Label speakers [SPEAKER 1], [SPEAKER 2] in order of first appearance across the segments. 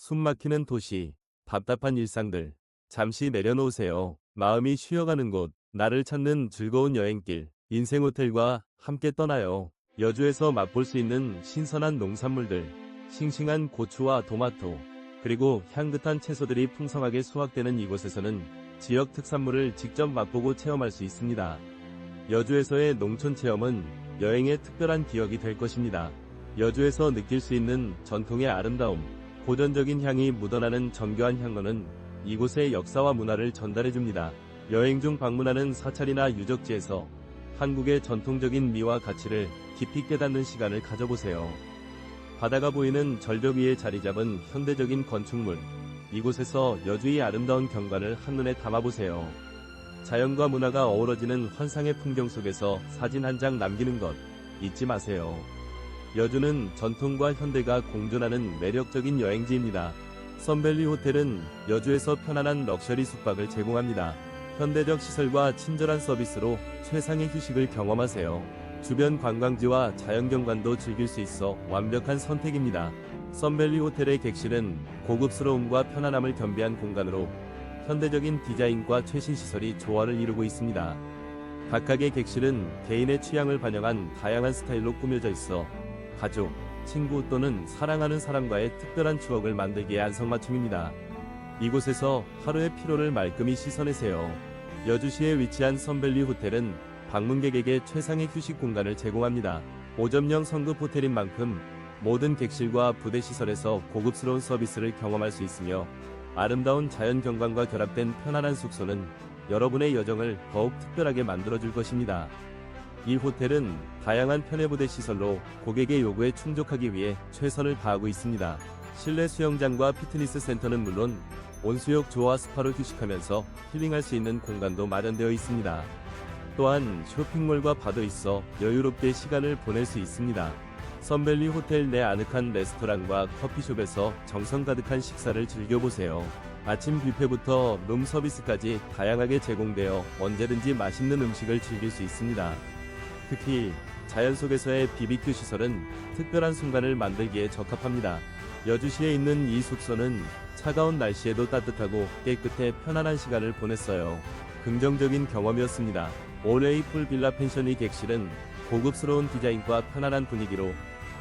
[SPEAKER 1] 숨막히는 도시, 답답한 일상들, 잠시 내려놓으세요. 마음이 쉬어가는 곳, 나를 찾는 즐거운 여행길, 인생 호텔과 함께 떠나요. 여주에서 맛볼 수 있는 신선한 농산물들, 싱싱한 고추와 토마토, 그리고 향긋한 채소들이 풍성하게 수확되는 이곳에서는 지역 특산물을 직접 맛보고 체험할 수 있습니다. 여주에서의 농촌 체험은 여행의 특별한 기억이 될 것입니다. 여주에서 느낄 수 있는 전통의 아름다움, 고전적인 향이 묻어나는 정교한 향로는 이곳의 역사와 문화를 전달해줍니다. 여행 중 방문하는 사찰이나 유적지에서 한국의 전통적인 미와 가치를 깊이 깨닫는 시간을 가져보세요. 바다가 보이는 절벽 위에 자리 잡은 현대적인 건축물. 이곳에서 여주의 아름다운 경관을 한눈에 담아보세요. 자연과 문화가 어우러지는 환상의 풍경 속에서 사진 한 장 남기는 것 잊지 마세요. 여주는 전통과 현대가 공존하는 매력적인 여행지입니다. 선밸리 호텔은 여주에서 편안한 럭셔리 숙박을 제공합니다. 현대적 시설과 친절한 서비스로 최상의 휴식을 경험하세요. 주변 관광지와 자연경관도 즐길 수 있어 완벽한 선택입니다. 썬밸리 호텔의 객실은 고급스러움과 편안함을 겸비한 공간으로 현대적인 디자인과 최신 시설이 조화를 이루고 있습니다. 각각의 객실은 개인의 취향을 반영한 다양한 스타일로 꾸며져 있어 가족, 친구 또는 사랑하는 사람과의 특별한 추억을 만들기에 안성맞춤입니다. 이곳에서 하루의 피로를 말끔히 씻어내세요. 여주시에 위치한 선밸리 호텔은 방문객에게 최상의 휴식 공간을 제공합니다. 5점형 성급 호텔인 만큼 모든 객실과 부대 시설에서 고급스러운 서비스를 경험할 수 있으며 아름다운 자연 경관과 결합된 편안한 숙소는 여러분의 여정을 더욱 특별하게 만들어줄 것입니다. 이 호텔은 다양한 편의부대 시설로 고객의 요구에 충족하기 위해 최선을 다하고 있습니다. 실내 수영장과 피트니스 센터는 물론 온수욕 조와 스파로 휴식하면서 힐링할 수 있는 공간도 마련되어 있습니다. 또한 쇼핑몰과 바도 있어 여유롭게 시간을 보낼 수 있습니다. 선밸리 호텔 내 아늑한 레스토랑과 커피숍에서 정성 가득한 식사를 즐겨보세요. 아침 뷔페부터 룸 서비스까지 다양하게 제공되어 언제든지 맛있는 음식을 즐길 수 있습니다. 특히 자연 속에서의 BBQ 시설은 특별한 순간을 만들기에 적합합니다. 여주시에 있는 이 숙소는 차가운 날씨에도 따뜻하고 깨끗해 편안한 시간을 보냈어요. 긍정적인 경험이었습니다. 올웨이풀 빌라 펜션의 객실은 고급스러운 디자인과 편안한 분위기로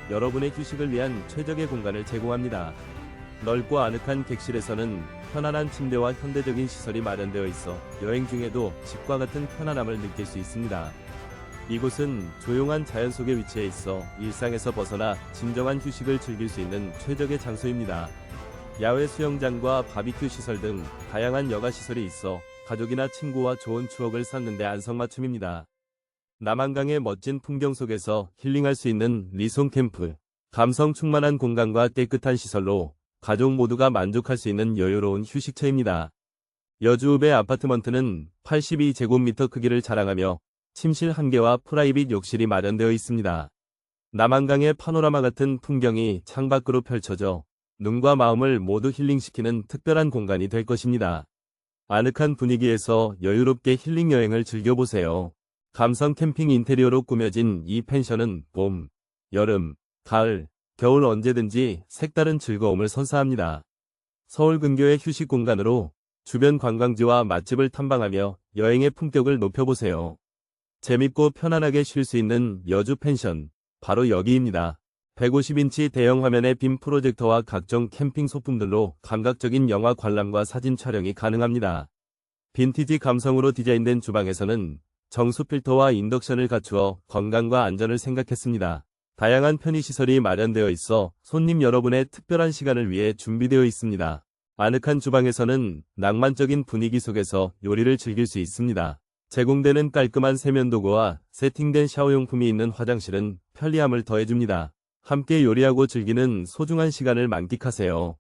[SPEAKER 1] 여러분의 휴식을 위한 최적의 공간을 제공합니다. 넓고 아늑한 객실에서는 편안한 침대와 현대적인 시설이 마련되어 있어 여행 중에도 집과 같은 편안함을 느낄 수 있습니다. 이곳은 조용한 자연 속에 위치해 있어 일상에서 벗어나 진정한 휴식을 즐길 수 있는 최적의 장소입니다. 야외 수영장과 바비큐 시설 등 다양한 여가 시설이 있어 가족이나 친구와 좋은 추억을 쌓는데 안성맞춤입니다. 남한강의 멋진 풍경 속에서 힐링할 수 있는 리송 캠프. 감성 충만한 공간과 깨끗한 시설로 가족 모두가 만족할 수 있는 여유로운 휴식처입니다. 여주읍의 아파트먼트는 82제곱미터 크기를 자랑하며 침실 1개와 프라이빗 욕실이 마련되어 있습니다. 남한강의 파노라마 같은 풍경이 창밖으로 펼쳐져 눈과 마음을 모두 힐링시키는 특별한 공간이 될 것입니다. 아늑한 분위기에서 여유롭게 힐링 여행을 즐겨보세요. 감성 캠핑 인테리어로 꾸며진 이 펜션은 봄, 여름, 가을, 겨울 언제든지 색다른 즐거움을 선사합니다. 서울 근교의 휴식 공간으로 주변 관광지와 맛집을 탐방하며 여행의 품격을 높여보세요. 재밌고 편안하게 쉴 수 있는 여주 펜션, 바로 여기입니다. 150인치 대형 화면의 빔 프로젝터와 각종 캠핑 소품들로 감각적인 영화 관람과 사진 촬영이 가능합니다. 빈티지 감성으로 디자인된 주방에서는 정수 필터와 인덕션을 갖추어 건강과 안전을 생각했습니다. 다양한 편의시설이 마련되어 있어 손님 여러분의 특별한 시간을 위해 준비되어 있습니다. 아늑한 주방에서는 낭만적인 분위기 속에서 요리를 즐길 수 있습니다. 제공되는 깔끔한 세면도구와 세팅된 샤워용품이 있는 화장실은 편리함을 더해줍니다. 함께 요리하고 즐기는 소중한 시간을 만끽하세요.